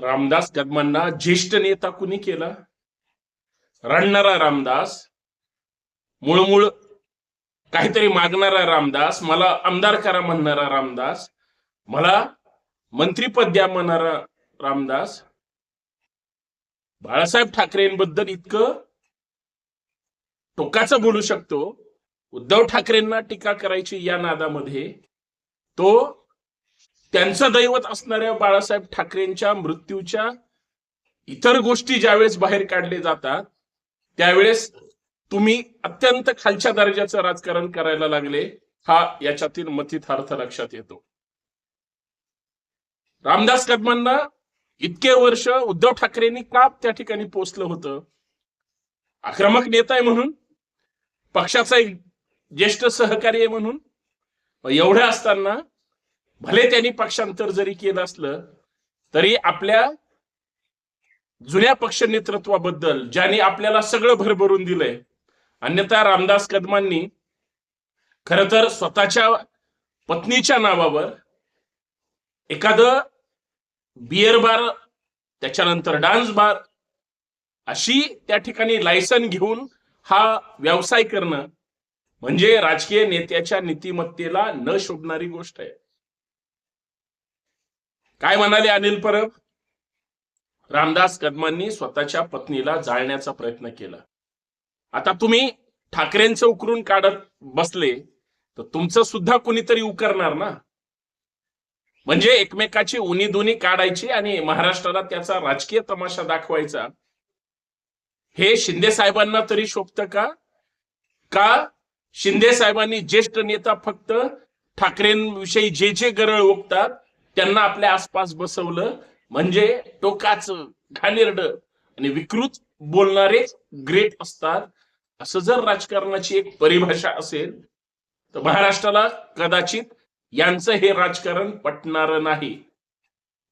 रामदास कदमांना ज्येष्ठ नेता कुणी केला? रडणारा रामदास मुळमुळ काहीतरी मागणारा रामदास मला आमदार करा म्हणणारा रामदास मला मंत्रीपद द्या म्हणणारा रामदास. बाळासाहेब ठाकरेंबद्दल इतकं टोकाचं बोलू शकतो. उद्धव ठाकरेंना टीका करायची या नादामध्ये. तो त्यांचं दैवत असणाऱ्या बाळासाहेब ठाकरेंच्या मृत्यूच्या इतर गोष्टी ज्यावेळेस बाहेर काढले जातात त्यावेळेस तुम्ही अत्यंत खालच्या दर्जाचं राजकारण करायला लागले हा याच्यातील मथितार्थ लक्षात येतो. रामदास कदमांना इतके वर्ष उद्धव ठाकरेंनी का त्या ठिकाणी पोचलं होतं? आक्रमक नेता आहे म्हणून पक्षाचा एक ज्येष्ठ सहकारी आहे म्हणून एवढ्या असताना भले त्यांनी पक्षांतर जरी केलं असलं तरी आपल्या जुन्या पक्ष नेतृत्वाबद्दल ज्यांनी आपल्याला सगळं भरभरून दिलंय अन्यथा रामदास कदमांनी खर तर स्वतःच्या पत्नीच्या नावावर एखादं बियर बार त्याच्यानंतर डान्स बार अशी त्या ठिकाणी लायसन घेऊन हा व्यवसाय करणं म्हणजे राजकीय नेत्याच्या नीतिमत्तेला न शोभणारी गोष्ट आहे. काय म्हणाले अनिल परब? रामदास कदमांनी स्वतःच्या पत्नीला जाळण्याचा प्रयत्न केला. आता तुम्ही ठाकरेंचं उकरून काढत बसले तर तुमचं सुद्धा कुणीतरी उकरणार ना? म्हणजे एकमेकाची उनी दुनी काढायची आणि महाराष्ट्राला त्याचा राजकीय तमाशा दाखवायचा. हे शिंदे साहेबांना तरी शोभतं का? का शिंदे साहेबांनी ज्येष्ठ नेता फक्त ठाकरेंविषयी जे जे गरळ ओकतात त्यांना आपल्या आसपास बसवलं. म्हणजे टोकाच घाणेरड आणि विकृत बोलणारे ग्रेट असतात. असं जर राजकारणाची एक परिभाषा असेल तर महाराष्ट्राला कदाचित यांचं हे राजकारण पटणार नाही.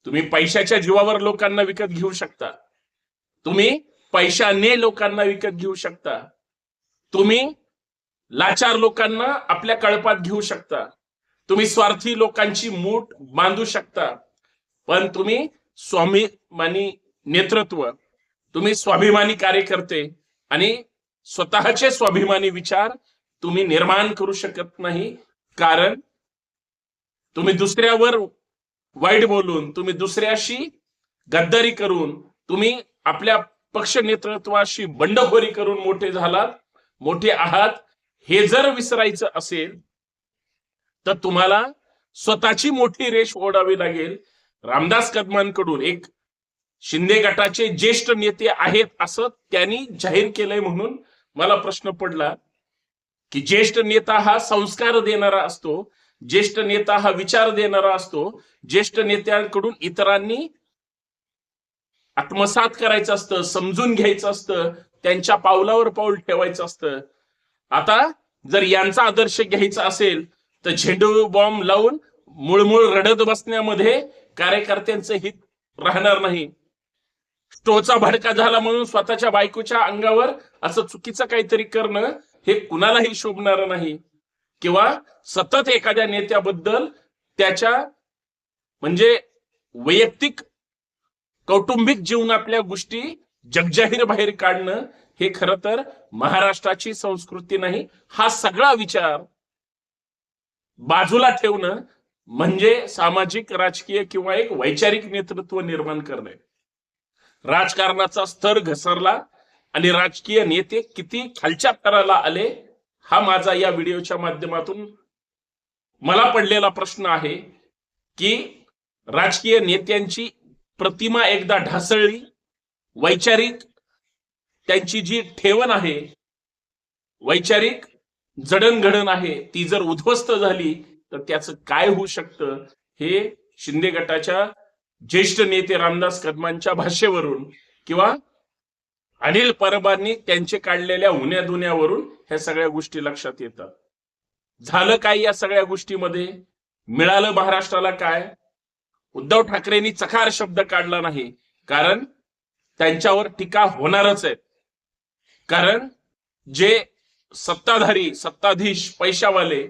तुम्ही पैशाच्या जीवावर लोकांना विकत घेऊ शकता. तुम्ही पैशाने लोकांना विकत घेऊ शकता. तुम्ही लाचार लोकांना आपल्या कळपात घेऊ शकता. तुम्ही स्वार्थी लोकांची मूठ बांधू शकता पण तुम्ही स्वाभिमानी नेतृत्व तुम्ही स्वाभिमानी कार्यकर्ते आणि स्वतःचे स्वाभिमानी विचार तुम्ही निर्माण करू शकत नाही कारण तुम्ही दुसऱ्यावर वाईट बोलून तुम्ही दुसऱ्याशी गद्दारी करून तुम्ही आपल्या पक्ष नेतृत्वाशी बंडखोरी करून मोठे झालात मोठे आहात हे जर विसरायचं असेल तर तुम्हाला स्वतःची मोठी रेष ओढावी लागेल. रामदास कदमांकडून एक शिंदे गटाचे ज्येष्ठ नेते आहेत असं त्यांनी जाहीर केलंय म्हणून मला प्रश्न पडला की ज्येष्ठ नेता हा संस्कार देणारा असतो ज्येष्ठ नेता हा विचार देणारा असतो ज्येष्ठ नेत्यांकडून इतरांनी आत्मसात करायचं असतं समजून घ्यायचं असतं त्यांच्या पावलावर पाऊल ठेवायचं असतं. आता जर यांचा आदर्श घ्यायचा असेल तर झेंडू बॉम्ब लावून मुळमुळ रडत बसण्यामध्ये कार्यकर्त्यांचं हित राहणार नाही. स्टोचा भडका झाला म्हणून स्वतःच्या बायकोच्या अंगावर असं चुकीचं काहीतरी करणं हे कुणालाही शोभणार नाही. किंवा सतत एखाद्या नेत्याबद्दल त्याच्या म्हणजे वैयक्तिक कौटुंबिक जीवनातल्या गोष्टी जगजाहीर बाहेर काढणं हे खरं तर महाराष्ट्राची संस्कृती नाही हा सगळा विचार बाजूला ठेवणं म्हणजे सामाजिक राजकीय किंवा एक वैचारिक नेतृत्व निर्माण करणे. राजकारणाचा स्तर घसरला आणि राजकीय नेते किती खालच्या स्तराला आले हा माझा या व्हिडिओच्या माध्यमातून मला पडलेला प्रश्न आहे की राजकीय नेत्यांची प्रतिमा एकदा ढासळली वैचारिक त्यांची जी ठेवण आहे वैचारिक जडणघडण आहे ती जर उद्ध्वस्त झाली तर त्याचं काय होऊ शकतं? हे शिंदे गटाच्या ज्येष्ठ नेते रामदास कदमांच्या भाषेवरून किंवा अनिल परबांनी त्यांचे काढलेल्या उन्या दुन्यावरून ह्या सगळ्या गोष्टी लक्षात येतात. झालं काय या सगळ्या गोष्टीमध्ये? मिळालं महाराष्ट्राला काय? उद्धव ठाकरेंनी चकार शब्द काढला नाही कारण त्यांच्यावर टीका होणारच आहे. कारण जे सत्ताधारी सत्ताधीश पैशावाले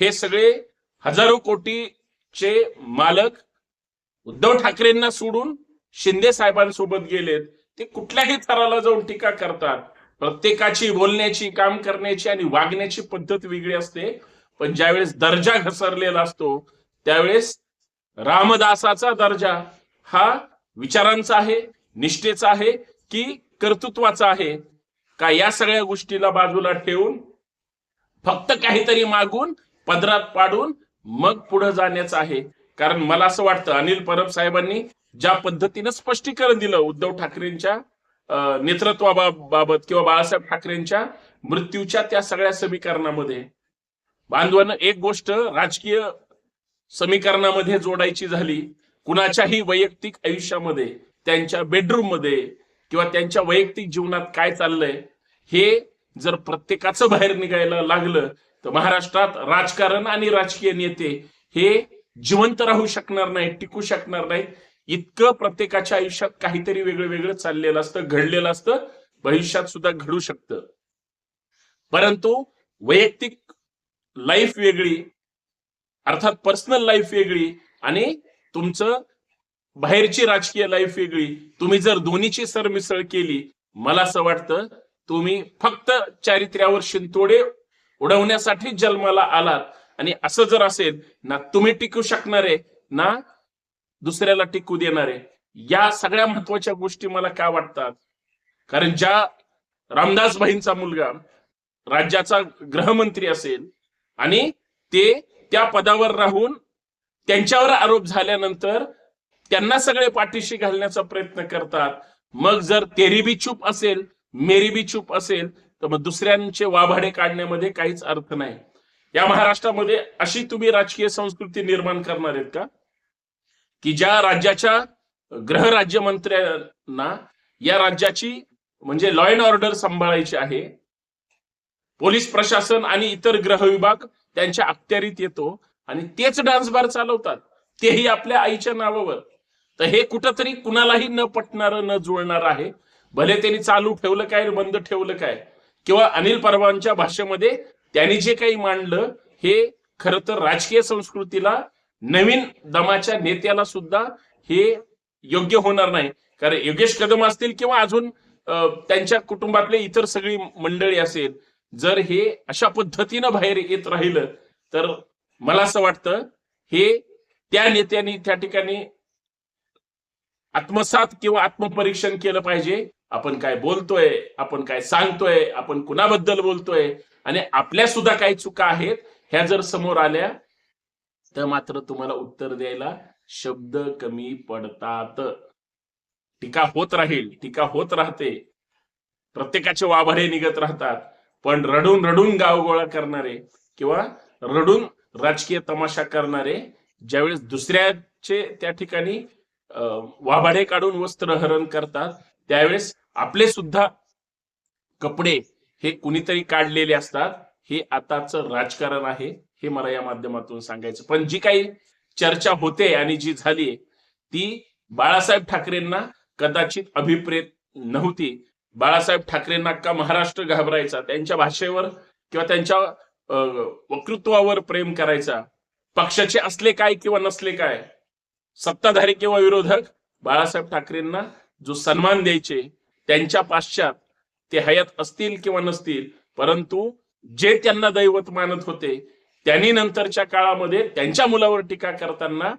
हे सगळे हजारो कोटीचे मालक उद्धव ठाकरेंना सोडून शिंदे साहेबांसोबत गेलेत. ते कुठल्याही थराला जाऊन टीका करतात. प्रत्येकाची बोलण्याची काम करण्याची आणि वागण्याची पद्धत वेगळी असते. पण ज्यावेळेस दर्जा घसरलेला असतो त्यावेळेस रामदासाचा दर्जा हा विचारांचा आहे निष्ठेचा आहे की कर्तृत्वाचा आहे. का या सगळ्या गोष्टीला बाजूला ठेवून फक्त काहीतरी मागून पदरात पाडून मग पुढे जाण्याचं आहे. कारण मला असं वाटतं अनिल परब साहेबांनी ज्या पद्धतीनं स्पष्टीकरण दिलं उद्धव ठाकरेंच्या नेतृत्वाबाबत किंवा बाळासाहेब ठाकरेंच्या मृत्यूच्या त्या सगळ्या समीकरणामध्ये. बांधवानं एक गोष्ट राजकीय समीकरणामध्ये जोडायची झाली कुणाच्याही वैयक्तिक आयुष्यामध्ये त्यांच्या बेडरूममध्ये किंवा त्यांच्या वैयक्तिक जीवनात काय चाललंय हे जर प्रत्येकाचं बाहेर निघायला लागलं तर महाराष्ट्रात राजकारण आणि राजकीय नेते हे जिवंत राहू शकणार नाही टिकू शकणार नाही इतकं प्रत्येकाच्या आयुष्यात काहीतरी वेगळं वेगळं चाललेलं असतं घडलेलं असतं भविष्यात सुद्धा घडू शकतं. परंतु वैयक्तिक लाईफ वेगळी अर्थात पर्सनल लाईफ वेगळी आणि तुमचं बाहेरची राजकीय लाईफ वेगळी. तुम्ही जर दोन्हीची सरमिसळ केली मला असं वाटतं तुम्ही फक्त चारित्र्यावर शिंतोडे उडवण्यासाठी जन्माला आलात. आणि असं जर असेल ना तुम्ही टिकू शकणार आहे ना दुसऱ्याला टिकू देणार. आहे या सगळ्या महत्त्वाच्या गोष्टी मला काय वाटतात? कारण ज्या रामदास भाईंचा मुलगा राज्याचा गृहमंत्री असेल आणि ते त्या पदावर राहून त्यांच्यावर आरोप झाल्यानंतर त्यांना सगळे पाठीशी घालण्याचा प्रयत्न करतात. मग जर तेरी बी चूप असेल मेरी बी चूप असेल तर मग दुसऱ्यांचे वाभाडे काढण्यामध्ये काहीच अर्थ नाही. या महाराष्ट्रामध्ये अशी तुम्ही राजकीय संस्कृती निर्माण करणार आहेत का? की ज्या राज्याच्या गृहराज्यमंत्र्यांना या राज्याची म्हणजे लॉ अँड ऑर्डर सांभाळायची आहे पोलीस प्रशासन आणि इतर ग्रह विभाग त्यांच्या अखत्यारीत येतो आणि तेच डान्स बार चालवतात. तेही आपल्या आईच्या नावावर. तर हे कुठंतरी कुणालाही न पटणारं न जुळणार आहे. भले त्यांनी चालू ठेवलं काय बंद ठेवलं काय किंवा अनिल परवांच्या भाषेमध्ये त्यांनी जे काही मांडलं हे खरं तर राजकीय संस्कृतीला नवीन दमाच्या नेत्याला सुद्धा हे योग्य होणार नाही. कारण योगेश कदम असतील किंवा अजून त्यांच्या कुटुंबातले इतर सगळी मंडळी असेल जर हे अशा पद्धतीनं बाहेर येत राहिलं तर मला असं वाटतं हे त्या नेत्यांनी त्या ठिकाणी आत्मसात किंवा आत्मपरीक्षण केलं पाहिजे. आपण काय बोलतोय आपण काय सांगतोय आपण कुणाबद्दल बोलतोय आणि आपल्या सुद्धा काही चुका आहेत ह्या जर समोर आल्या तर मात्र तुम्हाला उत्तर द्यायला शब्द कमी पडतात. टीका होत राहील टीका होत राहते. प्रत्येकाचे वाभारे निघत राहतात. पण रडून रडून गाव गोळा करणारे किंवा रडून राजकीय तमाशा करणारे ज्यावेळेस दुसऱ्याचे त्या ठिकाणी वाभाडे काढून वस्त्रहरण करतात. त्यावेळेस आपले सुद्धा कपडे हे कुणीतरी काढलेले असतात. हे आताच राजकारण आहे हे मला या माध्यमातून सांगायचं. पण जी काही चर्चा होते आणि जी झाली ती बाळासाहेब ठाकरेंना कदाचित अभिप्रेत नव्हती. बाळासाहेब ठाकरेंना का महाराष्ट्र घाबरायचा. त्यांच्या भाषेवर किंवा त्यांच्या वक्तृत्वावर प्रेम करायचा. पक्षाचे असले काय किंवा नसले काय सत्ताधारी किंवा विरोधक बाळासाहेब ठाकरेंना जो सन्मान द्यायचे त्यांच्या पाश्चात ते हयात असतील किंवा नसतील परंतु जे त्यांना दैवत मानत होते त्यांनी नंतरच्या काळामध्ये त्यांच्या मुलावर टीका करताना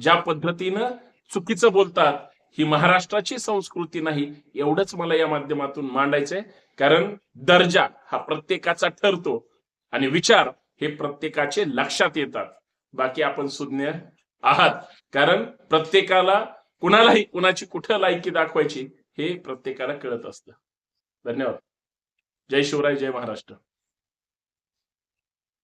ज्या पद्धतीनं चुकीचं बोलतात ही महाराष्ट्राची संस्कृती नाही एवढंच मला या माध्यमातून मांडायचंय. कारण दर्जा हा प्रत्येकाचा ठरतो आणि विचार हे प्रत्येकाचे लक्षात येतात. बाकी आपण सुज्ञ आहात. कारण प्रत्येकाला कुणालाही कुणाची कुठं लायकी दाखवायची हे प्रत्येकाला कळत असतं. धन्यवाद. जय शिवराय जय महाराष्ट्र.